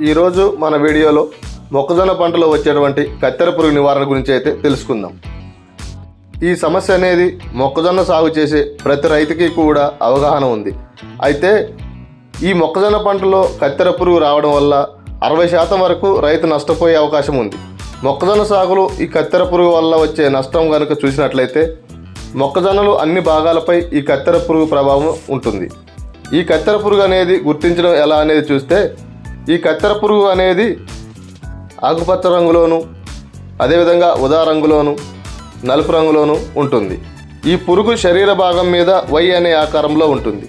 ఈరోజు మన వీడియోలో మొక్కజొన్న పంటలో వచ్చేటువంటి కత్తెర పురుగు నివారణ గురించి అయితే తెలుసుకుందాం. ఈ సమస్య అనేది మొక్కజొన్న సాగు చేసే ప్రతి రైతుకి కూడా అవగాహన ఉంది. అయితే ఈ మొక్కజొన్న పంటలో కత్తెర పురుగు రావడం వల్ల అరవై శాతం వరకు రైతు నష్టపోయే అవకాశం ఉంది. మొక్కజొన్న సాగులో ఈ కత్తెర పురుగు వల్ల వచ్చే నష్టం కనుక చూసినట్లయితే మొక్కజొన్నలు అన్ని భాగాలపై ఈ కత్తెర పురుగు ప్రభావం ఉంటుంది. ఈ కత్తెర పురుగు అనేది గుర్తించడం ఎలా అనేది చూస్తే ఈ కత్తెర పురుగు అనేది ఆకుపచ్చ రంగులోను అదేవిధంగా ఉదా రంగులోను నలుపు రంగులోను ఉంటుంది. ఈ పురుగు శరీర భాగం మీద వై అనే ఆకారంలో ఉంటుంది.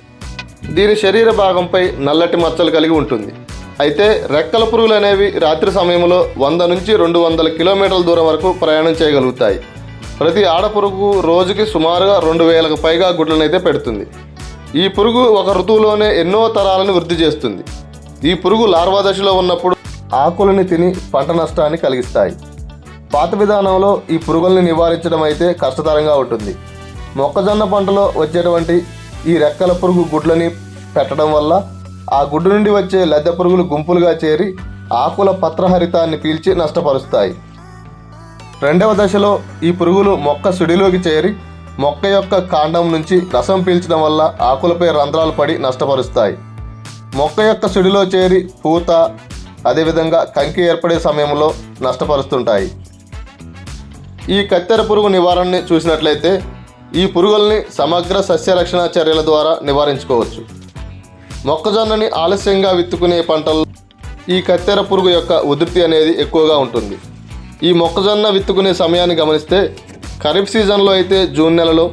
దీని శరీర భాగంపై నల్లటి మచ్చలు కలిగి ఉంటుంది. అయితే రెక్కల పురుగులు అనేవి రాత్రి సమయంలో వంద నుంచి రెండు వందల కిలోమీటర్ల దూరం వరకు ప్రయాణం చేయగలుగుతాయి. ప్రతి ఆడ పురుగు రోజుకి సుమారుగా రెండు వేలకు పైగా గుడ్లనైతే పెడుతుంది. ఈ పురుగు ఒక ఋతువులోనే ఎన్నో తరాలను వృద్ధి చేస్తుంది. ఈ పురుగు లార్వా దశలో ఉన్నప్పుడు ఆకులని తిని పంట నష్టాన్ని కలిగిస్తాయి. పాత విధానంలో ఈ పురుగుల్ని నివారించడం అయితే కష్టతరంగా ఉంటుంది. మొక్కజొన్న పంటలో వచ్చేటువంటి ఈ రెక్కల పురుగు గుడ్లని పెట్టడం వల్ల ఆ గుడ్డు నుండి వచ్చే లద్దె పురుగులు గుంపులుగా చేరి ఆకుల పత్రహరితాన్ని పీల్చి నష్టపరుస్తాయి. రెండవ దశలో ఈ పురుగులు మొక్క సుడిలోకి చేరి మొక్క యొక్క కాండం నుంచి రసం పీల్చడం వల్ల ఆకులపై రంధ్రాలు పడి నష్టపరుస్తాయి. మొక్క యొక్క సుడిలో చేరి పూత అదేవిధంగా కంకి ఏర్పడే సమయంలో నష్టపరుస్తుంటాయి. ఈ కత్తెర పురుగు నివారణని చూసినట్లయితే ఈ పురుగుల్ని సమగ్ర సస్యరక్షణ చర్యల ద్వారా నివారించుకోవచ్చు. మొక్కజొన్నని ఆలస్యంగా విత్తుకునే పంటల్లో ఈ కత్తెర పురుగు యొక్క ఉధృతి అనేది ఎక్కువగా ఉంటుంది. ఈ మొక్కజొన్న విత్తుకునే సమయాన్ని గమనిస్తే ఖరీఫ్ సీజన్లో అయితే జూన్ నెలలో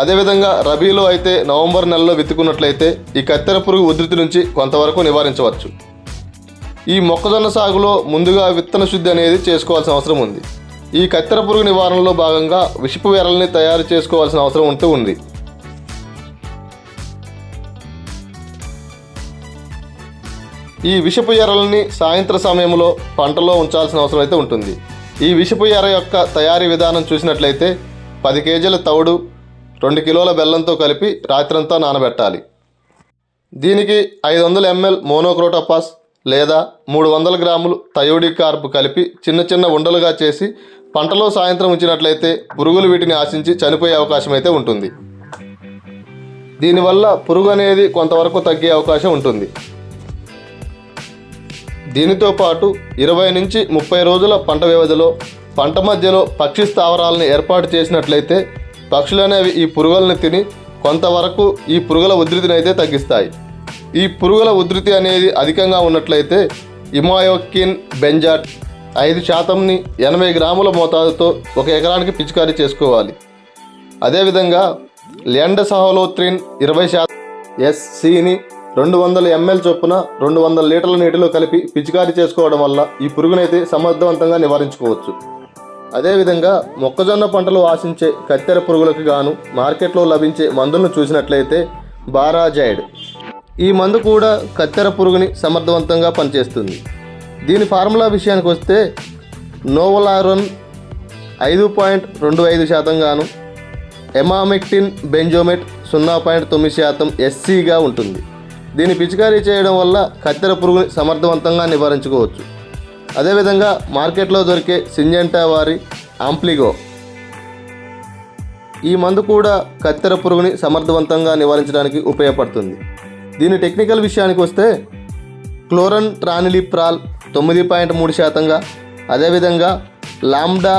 అదేవిధంగా రబీలో అయితే నవంబర్ నెలలో విత్తుకున్నట్లయితే ఈ కత్తెర పురుగు ఉధృతి నుంచి కొంతవరకు నివారించవచ్చు. ఈ మొక్కజొన్న సాగులో ముందుగా విత్తన శుద్ధి అనేది చేసుకోవాల్సిన అవసరం ఉంది. ఈ కత్తెర పురుగు నివారణలో భాగంగా విషపు వేరల్ని తయారు చేసుకోవాల్సిన అవసరం ఉంటూ ఉంది. ఈ విషపు ఎరల్ని సాయంత్ర సమయంలో పంటలో ఉంచాల్సిన అవసరం అయితే ఉంటుంది. ఈ విషపు ఎర యొక్క తయారీ విధానం చూసినట్లయితే పది కేజీల తవుడు రెండు కిలోల బెల్లంతో కలిపి రాత్రంతా నానబెట్టాలి. దీనికి ఐదు వందల ఎంఎల్ మోనోక్రోటోపాస్ లేదా మూడు వందల గ్రాములు థయోడిక్ కార్బ్ కలిపి చిన్న చిన్న ఉండలుగా చేసి పంటలో సాయంత్రం ఉంచినట్లయితే పురుగులు వీటిని ఆశించి చనిపోయే అవకాశం అయితే ఉంటుంది. దీనివల్ల పురుగు అనేది కొంతవరకు తగ్గే అవకాశం ఉంటుంది. దీనితో పాటు ఇరవై నుంచి ముప్పై రోజుల పంట వ్యవధిలో పంట మధ్యలో పక్షి స్థావరాలను ఏర్పాటు చేసినట్లయితే పక్షులు అనేవి ఈ పురుగులను తిని కొంతవరకు ఈ పురుగుల ఉధృతిని అయితే తగ్గిస్తాయి. ఈ పురుగుల ఉధృతి అనేది అధికంగా ఉన్నట్లయితే ఇమాయోకిన్ బెంజాట్ ఐదు శాతంని ఎనభై గ్రాముల మోతాదుతో ఒక ఎకరానికి పిచికారీ చేసుకోవాలి. అదేవిధంగా లెండసహోలోత్రిన్ ఇరవై శాతం ఎస్సిని రెండు వందల ఎంఎల్ చొప్పున రెండు వందల లీటర్ల నీటిలో కలిపి పిచికారీ చేసుకోవడం వల్ల ఈ పురుగునైతే సమర్థవంతంగా నివారించుకోవచ్చు. అదేవిధంగా మొక్కజొన్న పంటలు ఆశించే కత్తెర పురుగులకు గాను మార్కెట్లో లభించే మందులను చూసినట్లయితే బారాజైడ్. ఈ మందు కూడా కత్తెర పురుగుని సమర్థవంతంగా పనిచేస్తుంది. దీని ఫార్ములా విషయానికి వస్తే నోవలారోన్ ఐదు పాయింట్ రెండు ఐదు శాతం గాను ఎమామెక్టిన్ బెంజోమెట్ సున్నా పాయింట్ తొమ్మిది శాతం ఎస్సీగా ఉంటుంది. దీన్ని పిచికారీ చేయడం వల్ల కత్తెర పురుగుని సమర్థవంతంగా నివారించుకోవచ్చు. అదేవిధంగా మార్కెట్లో దొరికే సింజెంటా వారి ఆంప్లిగో. ఈ మందు కూడా కత్తెర పురుగుని సమర్థవంతంగా నివారించడానికి ఉపయోగపడుతుంది. దీని టెక్నికల్ విషయానికి వస్తే క్లోరన్ ట్రానిలిప్రాల్ తొమ్మిది పాయింట్ మూడు శాతంగా అదేవిధంగా లామ్డా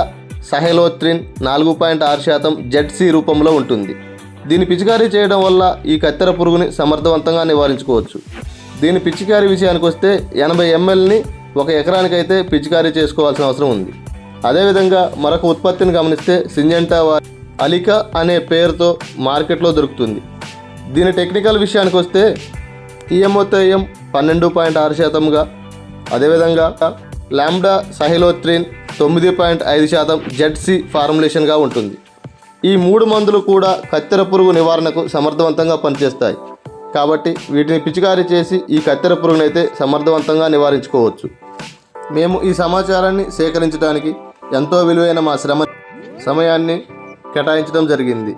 సహెలోత్రిన్ నాలుగు పాయింట్ ఆరు శాతం జెడ్సీ రూపంలో ఉంటుంది. దీని పిచికారీ చేయడం వల్ల ఈ కత్తెర పురుగుని సమర్థవంతంగా నివారించుకోవచ్చు. దీని పిచికారీ విషయానికి వస్తే ఎనభై ఎంఎల్ని ఒక ఎకరానికైతే పిచికారీ చేసుకోవాల్సిన అవసరం ఉంది. అదేవిధంగా మరొక ఉత్పత్తిని గమనిస్తే సింజెంటా వారి అలికా అనే పేరుతో మార్కెట్లో దొరుకుతుంది. దీని టెక్నికల్ విషయానికి వస్తే టీఎంఓతేయం పన్నెండు పాయింట్ ఆరు శాతంగా అదేవిధంగా లాంబ్డా సహిలోత్రిన్ తొమ్మిది పాయింట్ ఐదు శాతం జెడ్సీ ఫార్ములేషన్గా ఉంటుంది. ఈ మూడు మందులు కూడా కత్తెర పురుగు నివారణకు సమర్థవంతంగా పనిచేస్తాయి. కాబట్టి వీటిని పిచికారీ చేసి ఈ కత్తెర పురుగునైతే సమర్థవంతంగా నివారించుకోవచ్చు. మేము ఈ సమాచారాన్ని సేకరించడానికి ఎంతో విలువైన మా శ్రమ సమయాన్ని కేటాయించడం జరిగింది.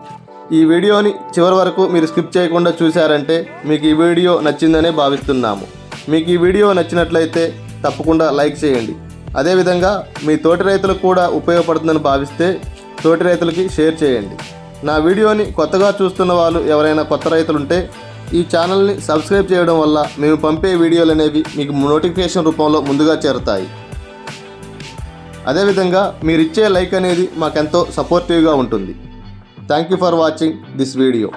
ఈ వీడియోని చివరి వరకు మీరు స్కిప్ చేయకుండా చూశారంటే మీకు ఈ వీడియో నచ్చిందనే భావిస్తున్నాము. మీకు ఈ వీడియో నచ్చినట్లయితే తప్పకుండా లైక్ చేయండి. అదేవిధంగా మీ తోటి రైతులకు కూడా ఉపయోగపడుతుందని భావిస్తే తోటి రైతులకి షేర్ చేయండి. నా వీడియోని కొత్తగా చూస్తున్న వాళ్ళు ఎవరైనా కొత్త రైతులు ఉంటే ఈ ఛానల్ని సబ్స్క్రైబ్ చేయడం వల్ల మేము పంపే వీడియోలు అనేవి మీకు నోటిఫికేషన్ రూపంలో ముందుగా చేరుతాయి. అదేవిధంగా మీరిచ్చే లైక్ అనేది మాకెంతో సపోర్టివ్గా ఉంటుంది. Thank you for watching this video